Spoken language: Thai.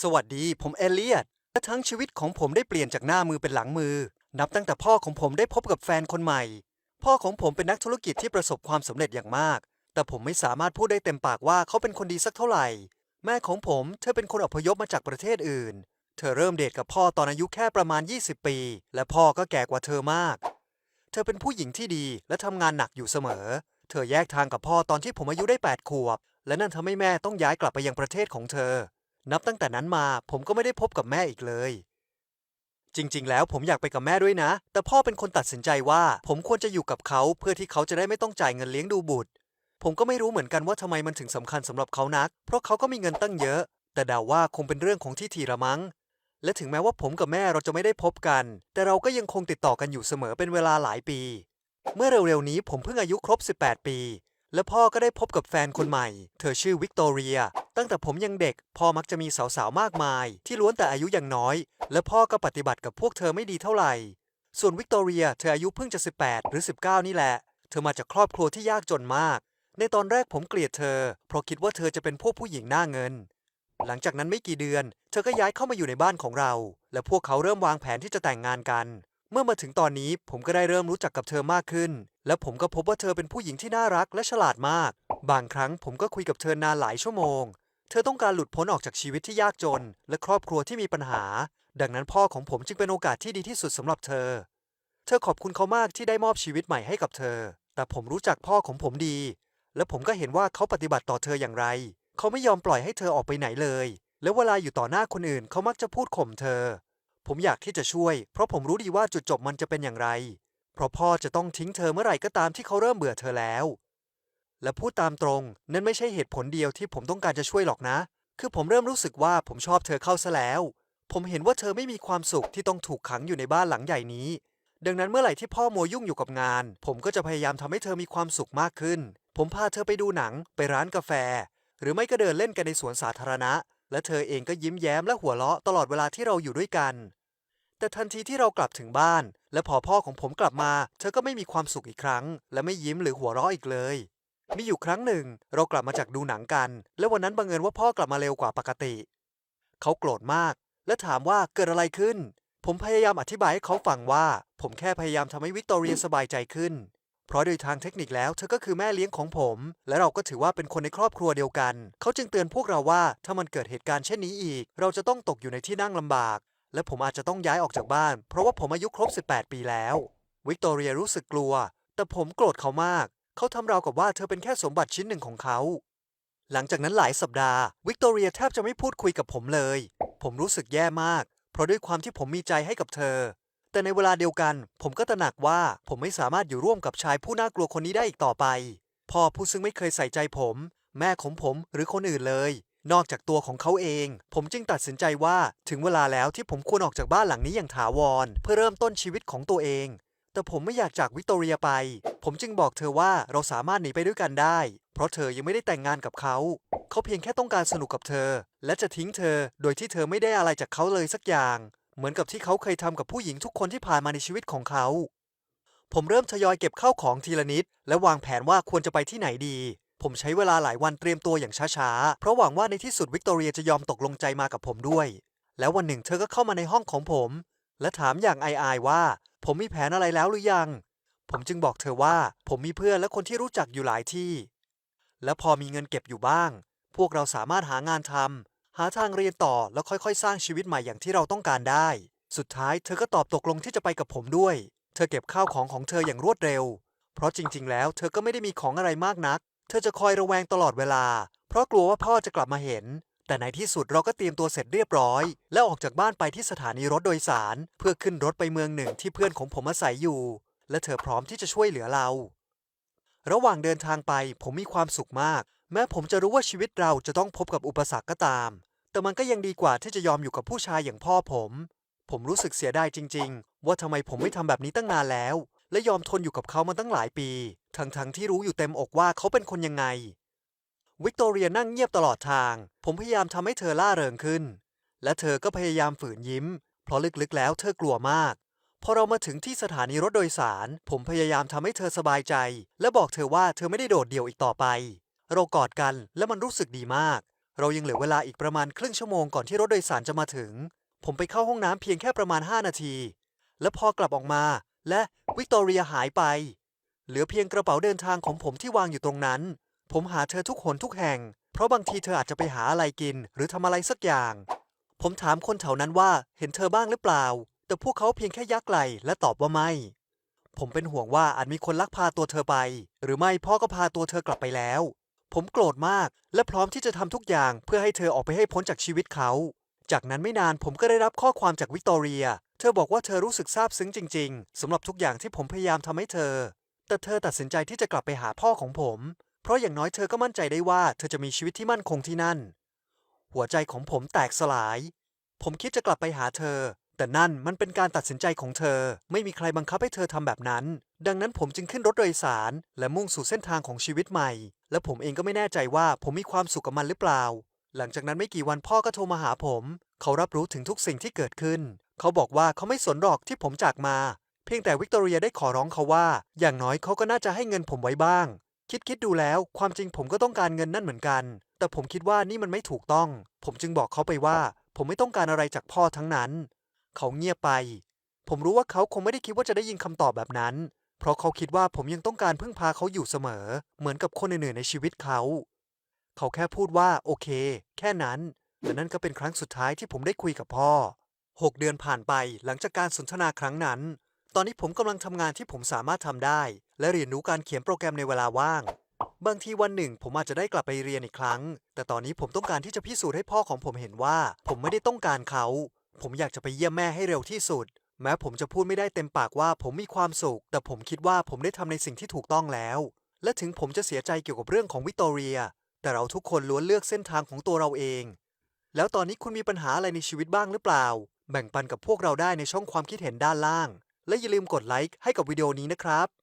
สวัสดี ผมเอเลียตและทั้งชีวิตของผมได้เปลี่ยนจากหน้ามือเป็นหลังมือ นับตั้งแต่พ่อของผมได้พบกับแฟนคนใหม่ พ่อของผมเป็นนักธุรกิจที่ประสบความสำเร็จอย่างมาก แต่ผมไม่สามารถพูดได้เต็มปากว่าเขาเป็นคนดีสักเท่าไหร่ แม่ของผมเธอเป็นคนอพยพมาจากประเทศอื่น เธอเริ่มเดทกับพ่อตอนอายุแค่ประมาณ 20 ปี และพ่อก็แก่กว่าเธอมาก เธอเป็นผู้หญิงที่ดีและทำงานหนักอยู่เสมอ เธอแยกทางกับพ่อตอนที่ผมอายุได้ 8 ขวบ และนั่นทำให้แม่ต้องย้ายกลับไปยังประเทศของเธอ นับตั้งแต่นั้นมาผมก็ไม่ได้พบกับแม่อีกเลย จริง ๆ แล้วผมอยากไปกับแม่ด้วยนะ แต่พ่อเป็นคนตัดสินใจว่า ผมควรจะอยู่กับเขาเพื่อที่เขาจะได้ไม่ต้องจ่ายเงินเลี้ยงดูบุตร ผมก็ไม่รู้เหมือนกันว่าทำไมมันถึงสำคัญสำหรับเขานัก เพราะเขาก็มีเงินตั้งเยอะ แต่เดาว่าคงเป็นเรื่องของที่ทีละมั้ง และถึงแม้ว่าผมกับแม่เราจะไม่ได้พบกัน แต่เราก็ยังคงติดต่อกันอยู่เสมอเป็นเวลาหลายปี เมื่อเร็วๆนี้ผมเพิ่งอายุครบ 18 ปี และพ่อก็ได้พบกับแฟนคนใหม่ เธอชื่อวิกตอเรีย ตั้งแต่ผมยังเด็ก พ่อมักจะมีสาวๆ มากมาย ที่ล้วนแต่อายุยังน้อย และพ่อก็ปฏิบัติกับพวกเธอไม่ดีเท่าไหร่ ส่วนวิกตอเรีย เธออายุเพิ่งจะ 18 หรือ 19 นี่แหละ เธอมาจากครอบครัวที่ยากจนมาก ในตอนแรกผมเกลียดเธอ เพราะคิดว่าเธอจะเป็นพวกผู้หญิงหน้าเงิน หลังจากนั้นไม่กี่เดือน เธอก็ย้ายเข้ามาอยู่ในบ้านของเรา และพวกเขาเริ่มวางแผนที่จะแต่งงานกัน เมื่อมาถึงตอนนี้ผมก็ได้เริ่มรู้จักกับเธอมากขึ้น และผมก็พบว่าเธอเป็นผู้หญิงที่น่ารักและฉลาดมาก บางครั้งผมก็คุยกับเธอนานหลายชั่วโมง เธอต้องการหลุดพ้นออกจากชีวิตที่ยากจน และครอบครัวที่มีปัญหา ดังนั้นพ่อของผมจึงเป็นโอกาสที่ดีที่สุดสำหรับเธอ เธอขอบคุณเขามากที่ได้มอบชีวิตใหม่ให้กับเธอ แต่ผมรู้จักพ่อของผมดี และผมก็เห็นว่าเขาปฏิบัติต่อเธออย่างไร เขาไม่ยอมปล่อยให้เธอออกไปไหนเลย และเวลาอยู่ต่อหน้าคนอื่นเขามักจะพูดข่มเธอ ผมอยากที่จะช่วย เพราะผมรู้ดีว่าจุดจบมันจะเป็นอย่างไร เพราะพ่อจะต้องทิ้งเธอเมื่อไหร่ก็ตามที่เขาเริ่มเบื่อเธอแล้ว และพูดตามตรง นั่นไม่ใช่เหตุผลเดียวที่ผมต้องการจะช่วยหรอกนะ คือผมเริ่มรู้สึกว่าผมชอบเธอเข้าซะแล้ว ผมเห็นว่าเธอไม่มีความสุขที่ต้องถูกขังอยู่ในบ้านหลังใหญ่นี้ ดังนั้นเมื่อไหร่ที่พ่อมัวยุ่งอยู่กับงาน ผมก็จะพยายามทำให้เธอมีความสุขมากขึ้น ผมพาเธอไปดูหนัง ไปร้านกาแฟ หรือไม่ก็เดินเล่นกันในสวนสาธารณะ และเธอเองก็ยิ้มแย้มและหัวเราะตลอดเวลาที่เราอยู่ด้วยกัน แต่ทันทีที่เรากลับถึงบ้าน และพอพ่อของผมกลับมา เธอก็ไม่มีความสุขอีกครั้ง และไม่ยิ้มหรือหัวเราะอีกเลย มีอยู่ครั้งหนึ่ง เรากลับมาจากดูหนังกัน และวันนั้นบังเอิญว่าพ่อกลับมาเร็วกว่าปกติ เขาโกรธมาก และถามว่าเกิดอะไรขึ้น ผมพยายามอธิบายให้เขาฟังว่า ผมแค่พยายามทำให้วิกตอเรียสบายใจขึ้น เพราะโดยทางเทคนิคแล้วเธอก็คือแม่เลี้ยงของผม และเราก็ถือว่าเป็นคนในครอบครัวเดียวกัน เขาจึงเตือนพวกเราว่าถ้ามันเกิดเหตุการณ์เช่นนี้อีก เราจะต้องตกอยู่ในที่นั่งลำบาก และผมอาจจะต้องย้ายออกจากบ้าน เพราะว่าผมอายุครบ 18 ปีแล้ว วิกตอเรียรู้สึกกลัว แต่ผมโกรธเขามาก เขาทำราวกับว่าเธอเป็นแค่สมบัติชิ้นหนึ่งของเขา หลังจากนั้นหลายสัปดาห์ วิกตอเรียแทบจะไม่พูดคุยกับผมเลย ผมรู้สึกแย่มาก เพราะด้วยความที่ผมมีใจให้กับเธอ แต่ในเวลาเดียวกัน ผมก็ตระหนักว่าผมไม่สามารถอยู่ร่วมกับชายผู้น่ากลัวคนนี้ได้อีกต่อไป พ่อผู้ซึ่งไม่เคยใส่ใจผม แม่ของผมหรือคนอื่นเลย นอกจากตัวของเขาเอง ผมจึงตัดสินใจว่าถึงเวลาแล้วที่ผมควรออกจากบ้านหลังนี้อย่างถาวร เพื่อเริ่มต้นชีวิตของตัวเอง แต่ผมไม่อยากจากวิกตอเรียไป ผมจึงบอกเธอว่าเราสามารถหนีไปด้วยกันได้ เพราะเธอยังไม่ได้แต่งงานกับเขา เขาเพียงแค่ต้องการสนุกกับเธอ และจะทิ้งเธอ โดยที่เธอไม่ได้อะไรจากเขาเลยสักอย่าง เหมือนกับที่เขาเคยทำกับผู้หญิงทุกคนที่ผ่านมาในชีวิตของเขาผมเริ่มทยอยเก็บข้าวของทีละนิด และวางแผนว่าควรจะไปที่ไหนดี ผมใช้เวลาหลายวันเตรียมตัวอย่างช้าๆ เพราะหวังว่าในที่สุดวิกตอเรียจะยอมตกลงใจมากับผมด้วย แล้ววันหนึ่งเธอก็เข้ามาในห้องของผม และถามอย่างอายๆว่า ผมมีแผนอะไรแล้วหรือยัง ผมจึงบอกเธอว่าผมมีเพื่อนและคนที่รู้จักอยู่หลายที่ และพอมีเงินเก็บอยู่บ้าง พวกเราสามารถหางานทำหาทางเรียนต่อแล้วค่อยๆ สร้างชีวิตใหม่อย่างที่เราต้องการได้ สุดท้ายเธอก็ตอบตกลงที่จะไปกับผมด้วย เธอเก็บข้าวของของเธออย่างรวดเร็ว เพราะจริง ๆ แล้ว เธอก็ไม่ได้มีของอะไรมากนัก เธอจะคอยระแวงตลอดเวลา เพราะกลัวว่าพ่อจะกลับมาเห็น แต่ในที่สุดเราก็เตรียมตัวเสร็จเรียบร้อย และออกจากบ้านไปที่สถานีรถโดยสาร เพื่อขึ้นรถไปเมืองหนึ่งที่เพื่อนของผมอาศัยอยู่ และเธอพร้อมที่จะช่วยเหลือเรา ระหว่างเดินทางไปผมมีความสุขมาก แม้ผมจะรู้ว่าชีวิตเราจะต้องพบกับอุปสรรคก็ตาม แต่มันก็ยังดีกว่าที่จะยอมอยู่กับผู้ชายอย่างพ่อผม ผมรู้สึกเสียดายจริง ๆ ว่าทำไมผมไม่ทำแบบนี้ตั้งนานแล้ว และยอมทนอยู่กับเขามาตั้งหลายปี ทั้งๆที่รู้อยู่เต็มอกว่าเขาเป็นคนยังไง วิกตอเรียนั่งเงียบตลอดทาง ผมพยายามทำให้เธอล่าเริงขึ้น และเธอก็พยายามฝืนยิ้ม เพราะลึกๆแล้วเธอกลัวมาก พอเรามาถึงที่สถานีรถโดยสาร ผมพยายามทำให้เธอสบายใจ และบอกเธอว่าเธอไม่ได้โดดเดี่ยวอีกต่อไป เรากอดกันและมันรู้สึกดีมาก เรายังเหลือเวลาอีกประมาณครึ่งชั่วโมงก่อนที่รถโดยสารจะมาถึง ผมไปเข้าห้องน้ำเพียงแค่ประมาณ 5 นาที และพอกลับออกมา และวิกตอเรียหายไป เหลือเพียงกระเป๋าเดินทางของผมที่วางอยู่ตรงนั้น ผมหาเธอทุกหนทุกแห่ง เพราะบางทีเธออาจจะไปหาอะไรกิน หรือทำอะไรสักอย่าง ผมถามคนแถวนั้นว่าเห็นเธอบ้างหรือเปล่า แต่พวกเขาเพียงแค่ยักไหลและตอบว่าไม่ ผมเป็นห่วงว่าอาจมีคนลักพาตัวเธอไป หรือไม่พ่อก็พาตัวเธอกลับไปแล้ว ผมโกรธมาก และพร้อมที่จะทำทุกอย่างเพื่อให้เธอออกไปให้พ้นจากชีวิตเขา จากนั้นไม่นานผมก็ได้รับข้อความจากวิกตอเรีย เธอบอกว่าเธอรู้สึกซาบซึ้งจริง ๆสำหรับทุกอย่างที่ผมพยายามทำให้เธอ แต่เธอตัดสินใจที่จะกลับไปหาพ่อของผม เพราะอย่างน้อยเธอก็มั่นใจได้ว่าเธอจะมีชีวิตที่มั่นคงที่นั่น หัวใจของผมแตกสลาย ผมคิดจะกลับไปหาเธอ แต่นั่นมันเป็นการตัดสินใจของเธอ ไม่มีใครบังคับให้เธอทำแบบนั้น ดังนั้นผมจึงขึ้นรถโดยสาร และมุ่งสู่เส้นทางของชีวิตใหม่ และผมเองก็ไม่แน่ใจว่าผมมีความสุขกับมันหรือเปล่า หลังจากนั้นไม่กี่วันพ่อก็โทรมาหาผม เขารับรู้ถึงทุกสิ่งที่เกิดขึ้น เขาบอกว่าเขาไม่สนหรอกที่ผมจากมา เพียงแต่วิกตอเรียได้ขอร้องเขาว่า อย่างน้อยเขาก็น่าจะให้เงินผมไว้บ้าง คิดคิดดูแล้ว ความจริงผมก็ต้องการเงินนั่นเหมือนกัน แต่ผมคิดว่านี่มันไม่ถูกต้อง ผมจึงบอกเขาไปว่า ผมไม่ต้องการอะไรจากพ่อทั้งนั้น เขาเงียบไป ผมรู้ว่าเขาคงไม่ได้คิดว่าจะได้ยินคำตอบแบบนั้น เพราะเขาคิดว่าผมยังต้องการพึ่งพาเขาอยู่เสมอ เหมือนกับคนอื่นๆในชีวิตเขา เขาแค่พูดว่าโอเค แค่นั้นและนั่นก็เป็นครั้งสุดท้ายที่ผมได้คุยกับพ่อหกเดือนผ่านไปหลังจากการสนทนาครั้งนั้น ตอนนี้ผมกำลังทำงานที่ผมสามารถทำได้ และเรียนรู้การเขียนโปรแกรมในเวลาว่าง บางทีวันหนึ่ง ผมอาจจะได้กลับไปเรียนอีกครั้ง แต่ตอนนี้ผมต้องการที่จะพิสูจน์ให้พ่อของผมเห็นว่า ผมไม่ได้ต้องการเขา ผมอยากจะไปเยี่ยมแม่ให้เร็วที่สุด แม้ผมจะพูดไม่ได้เต็มปากว่าผมมีความสุข แต่ผมคิดว่าผมได้ทำในสิ่งที่ถูกต้องแล้ว และถึงผมจะเสียใจเกี่ยวกับเรื่องของวิกตอเรีย แต่เราทุกคนล้วนเลือกเส้นทางของตัวเราเอง แล้วตอนนี้คุณมีปัญหาอะไรในชีวิตบ้างหรือเปล่า แบ่งปันกับพวกเราได้ในช่องความคิดเห็นด้านล่าง และอย่าลืมกดไลค์ให้กับวิดีโอนี้นะครับ